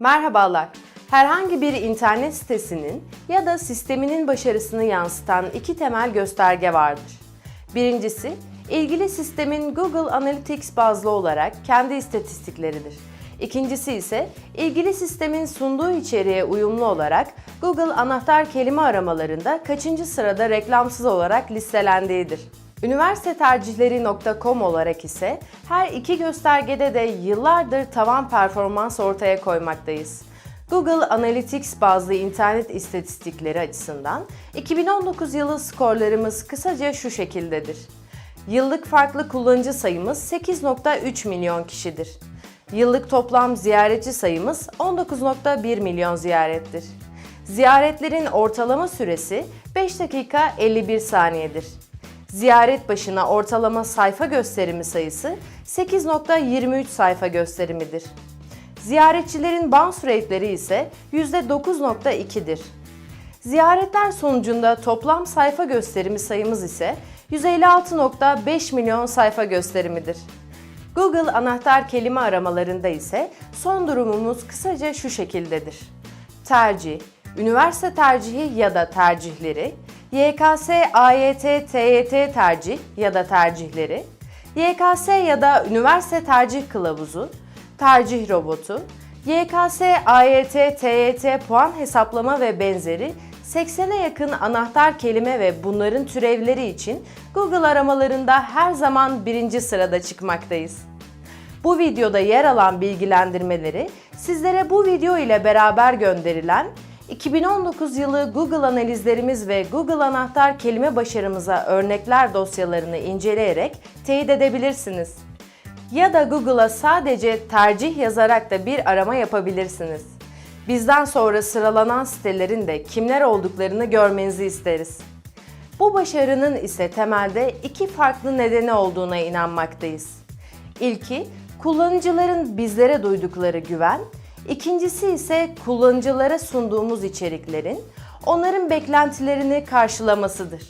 Merhabalar. Herhangi bir internet sitesinin ya da sisteminin başarısını yansıtan iki temel gösterge vardır. Birincisi, ilgili sistemin Google Analytics bazlı olarak kendi istatistikleridir. İkincisi ise ilgili sistemin sunduğu içeriğe uyumlu olarak Google anahtar kelime aramalarında kaçıncı sırada reklamsız olarak listelendiğidir. Üniversitetercihleri.com olarak ise her iki göstergede de yıllardır tavan performans ortaya koymaktayız. Google Analytics bazlı internet istatistikleri açısından 2019 yılı skorlarımız kısaca şu şekildedir. Yıllık farklı kullanıcı sayımız 8.3 milyon kişidir. Yıllık toplam ziyaretçi sayımız 19.1 milyon ziyarettir. Ziyaretlerin ortalama süresi 5 dakika 51 saniyedir. Ziyaret başına ortalama sayfa gösterimi sayısı 8.23 sayfa gösterimidir. Ziyaretçilerin bounce rate'leri ise %9.2'dir. Ziyaretler sonucunda toplam sayfa gösterimi sayımız ise 156.5 milyon sayfa gösterimidir. Google anahtar kelime aramalarında ise son durumumuz kısaca şu şekildedir. Tercih, üniversite tercihi ya da tercihleri, YKS, AYT, TYT tercih ya da tercihleri, YKS ya da üniversite tercih kılavuzu, tercih robotu, YKS, AYT, TYT puan hesaplama ve benzeri 80'e yakın anahtar kelime ve bunların türevleri için Google aramalarında her zaman birinci sırada çıkmaktayız. Bu videoda yer alan bilgilendirmeleri sizlere bu video ile beraber gönderilen 2019 yılı Google analizlerimiz ve Google anahtar kelime başarımıza örnekler dosyalarını inceleyerek teyit edebilirsiniz. Ya da Google'a sadece tercih yazarak da bir arama yapabilirsiniz. Bizden sonra sıralanan sitelerin de kimler olduklarını görmenizi isteriz. Bu başarının ise temelde iki farklı nedeni olduğuna inanmaktayız. İlki, kullanıcıların bizlere duydukları güven, ikincisi ise kullanıcılara sunduğumuz içeriklerin onların beklentilerini karşılamasıdır.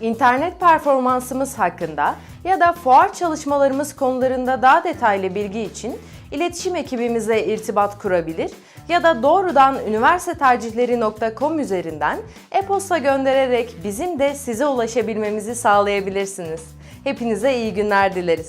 İnternet performansımız hakkında ya da fuar çalışmalarımız konularında daha detaylı bilgi için iletişim ekibimize irtibat kurabilir ya da doğrudan üniversitetercihleri.com üzerinden e-posta göndererek bizim de size ulaşabilmemizi sağlayabilirsiniz. Hepinize iyi günler dileriz.